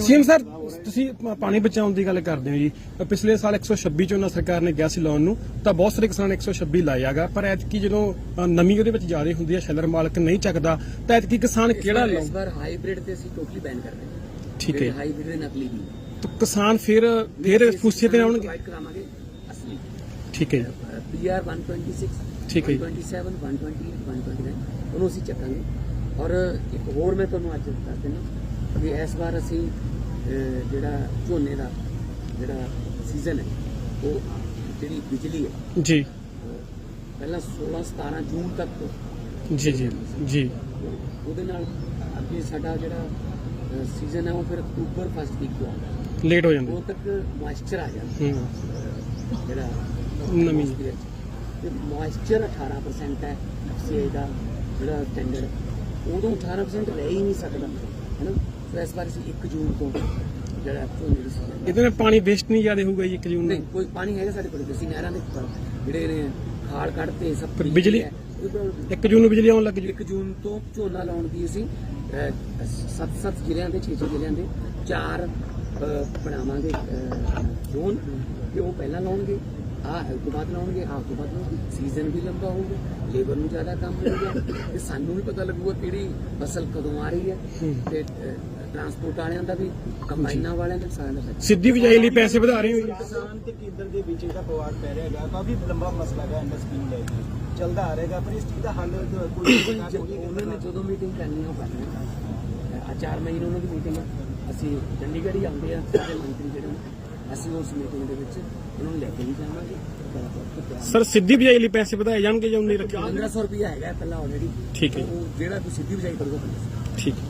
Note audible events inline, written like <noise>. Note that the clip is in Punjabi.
ਸੀਐਮ ਸਰ ਤੁਸੀਂ ਪਾਣੀ ਬਚਾਉਣ ਦੀ ਗੱਲ ਕਰਦੇ ਹੋ ਜੀ। ਪਿਛਲੇ ਸਾਲ 126 ਝੋਨਾ ਸਰਕਾਰ ਨੇ ਕਿਹਾ ਸੀ ਲਾਉਣ ਨੂੰ ਤਾਂ ਬਹੁਤ ਸਾਰੇ ਕਿਸਾਨ 126 ਲਾਇਆਗਾ। ਪਰ ਐਤਕੀ ਜਦੋਂ ਨਮੀ ਉਹਦੇ ਵਿੱਚ ਜ਼ਿਆਦਾ ਹੁੰਦੀ ਹੈ ਸ਼ੈਲਰ ਮਾਲਕ ਨਹੀਂ ਚੱਕਦਾ ਤਾਂ ਐਤਕੀ ਕਿਸਾਨ ਕਿਹੜਾ ਇਸ ਲਾਉਂ ਵਾਰ ਹਾਈਬ੍ਰਿਡ ਤੇ ਅਸੀਂ ਟੋਟਲੀ ਬੈਨ ਕਰ ਰਹੇ ਹਾਂ। ਠੀਕ ਹੈ। ਹਾਈਬ੍ਰਿਡ ਦੇ ਨਕਲੀ ਵੀ ਤਾਂ ਕਿਸਾਨ ਫਿਰ ਫਿਰ ਪੁੱਛੇ ਤੇ ਆਉਣਗੇ। ਠੀਕ ਹੈ ਪੀਆਰ 126 ਠੀਕ ਹੈ ਜੀ। 127 128 129 ਉਹਨੂੰ ਅਸੀਂ ਚੱਕਾਂਗੇ। ਔਰ ਇੱਕ ਹੋਰ ਮੈਂ ਤੁਹਾਨੂੰ ਅੱਜ ਦੱਸ ਦਿੰਦਾ। ਕਿ ਇਸ ਵਾਰ ਅਸੀਂ ਜਿਹੜਾ ਝੋਨੇ ਦਾ ਜਿਹੜਾ ਸੀਜ਼ਨ ਹੈ ਉਹ ਜਿਹੜੀ ਬਿਜਲੀ ਹੈ ਜੀ। ਪਹਿਲਾਂ 16 17 ਜੂਨ ਤੱਕ ਜੀ ਜੀ ਜੀ। ਉਹਦੇ ਨਾਲ ਅੱਗੇ ਸਾਡਾ ਜਿਹੜਾ ਸੀਜ਼ਨ ਹੈ ਉਹ ਫਿਰ ਅਕਤੂਬਰ ਫਸਟ ਵੀਕ ਤੋਂ ਆਉਂਦਾ ਲੇਟ ਹੋ ਜਾਂਦੇ। ਉਹ ਤੱਕ ਮੋਇਸਚਰ ਆ ਜਾਂਦਾ ਹੂੰ। ਜਿਹੜਾ ਨਮੀ। ਤੇ ਮੋਇਸਚਰ 18% ਹੈ ਐਫਸੀਆਈ ਦਾ ਜਿਹੜਾ ਸਟੈਂਡਰਡ ਉਦੋਂ 18% ਰਹਿ ਹੀ ਨਹੀਂ ਸਕਦਾ ਹੈਨਾ? ਸੋ ਇਸ ਵਾਰ ਅਸੀਂ 1 ਜੂਨ ਤੋਂ ਜਿਹੜਾ ਝੋਨੇ ਦੀ season ਇਹਦੇ ਨਾਲ ਪਾਣੀ ਵੇਸਟ ਨਹੀਂ ਜ਼ਿਆਦਾ ਹੋਊਗਾ ਜੀ 1 ਜੂਨ ਨਹੀਂ ਨੂੰ? ਕੋਈ ਪਾਣੀ ਹੈਗਾ ਸਾਡੇ ਕੋਲ ਅਸੀਂ ਨਹਿਰਾਂ ਦੇ ਉੱਪਰ। ਜਿਹੜੇ ਨੇ ਖਾਲ ਕੱਢਤੇ ਸਭ ਪਰ ਕੁਛ ਬਿਜਲੀ? ਹੈ। ਉਹਦੇ ਕੋਲ 1 ਜੂਨ ਨੂੰ ਬਿਜਲੀ ਆਉਣ ਲੱਗ ਜੂ 1 ਜੂਨ ਤੋਂ ਝੋਨਾ ਲਾਉਣ ਦੀ ਅਸੀਂ 7-7 ਜ਼ਿਲ੍ਹਿਆਂ ਦੇ 6-6 ਜ਼ਿਲ੍ਹਿਆਂ ਦੇ ਚਾਰ ਅਹ, ਬਣਾਵਾਂਗੇ ਜ਼ੋਨ। ਕਿ ਉਹ ਪਹਿਲਾਂ ਲਾਉਣਗੇ। ਆਹ ਹੈ ਤੋਂ ਬਾਅਦ ਲਾਉਣਗੇ ਆਹ ਤੋਂ ਬਾਅਦ ਸੀਜ਼ਨ ਵੀ ਲੰਬਾ ਹੋਊਗਾ ਲੇਬਰ ਨੂੰ ਜ਼ਿਆਦਾ ਕੰਮ ਮਿਲੂਗਾ ਤੇ ਸਾਨੂੰ ਵੀ ਪਤਾ ਲੱਗੂਗਾ ਕਿਹੜੀ ਫਸਲ ਕਦੋਂ ਆ ਰਹੀ ਹੈ। ਤੇ ਟਰਾਂਸਪੋਰਟ ਵਾਲਿਆਂ ਦਾ ਵੀ ਕੰਬਾਈਨਾਂ ਵਾਲਿਆਂ ਦਾ ਸਾਰਿਆਂ ਦਾ। ਸਿੱਧੀ ਬਿਜਾਈ ਲਈ ਪੈਸੇ ਵਧਾ ਰਹੇ ਹੋ ਜੀ? ਕਿਸਾਨ ਤੇ ਕੇਂਦਰ ਦੇ ਵਿੱਚ ਇਹਦਾ ਪਵਾੜ ਪੈ ਰਿਹਾ ਹੈਗਾ ਕਾਫੀ ਲੰਬਾ ਮਸਲਾ ਹੈ ਐਨਐਸ ਸਕੀਮ ਲੈ ਕੇ। ਚੱਲਦਾ ਆ ਰਹੇਗਾ ਪਰ ਇਸ ਚੀਜ਼ ਦਾ ਹੱਲ ਕੋਈ <coughs> ਉਹਨਾਂ ਨੇ ਜਦੋਂ ਮੀਟਿੰਗ ਕਰਨੀ ਆ ਉਹ ਕਰਨੀ ਆ ਚਾਰ ਮਹੀਨੇ ਉਹਨਾਂ ਦੀ ਮੀਟਿੰਗ ਆ। ਅਸੀਂ ਚੰਡੀਗੜ੍ਹ ਹੀ ਆਉਂਦੇ ਆ ਸਾਰੇ ਮੰਤਰੀ ਜਿਹੜੇ ਨੇ। ਅਸੀਂ ਉਸ ਮੀਟਿੰਗ ਦੇ ਵਿੱਚ ਉਹਨਾਂ ਨੂੰ ਲੈ ਕੇ ਵੀ ਜਾਵਾਂਗੇ। ਸਰ ਸਿੱਧੀ ਬਿਜਾਈ ਲਈ ਪੈਸੇ ਵਧਾਏ ਜਾਣਗੇ ਜਾਂ ਨਹੀਂ ਰੱਖੇ 1500 ਰੁਪਇਆ ਹੈਗਾ ਪਹਿਲਾਂ ਆਲਰੇਡੀ ਠੀਕ ਹੈ। ਉਹ ਜਿਹੜਾ ਕੋਈ ਸਿੱਧੀ ਬਜਾਈ ਕਰੂਗਾ 1500 ਠੀਕ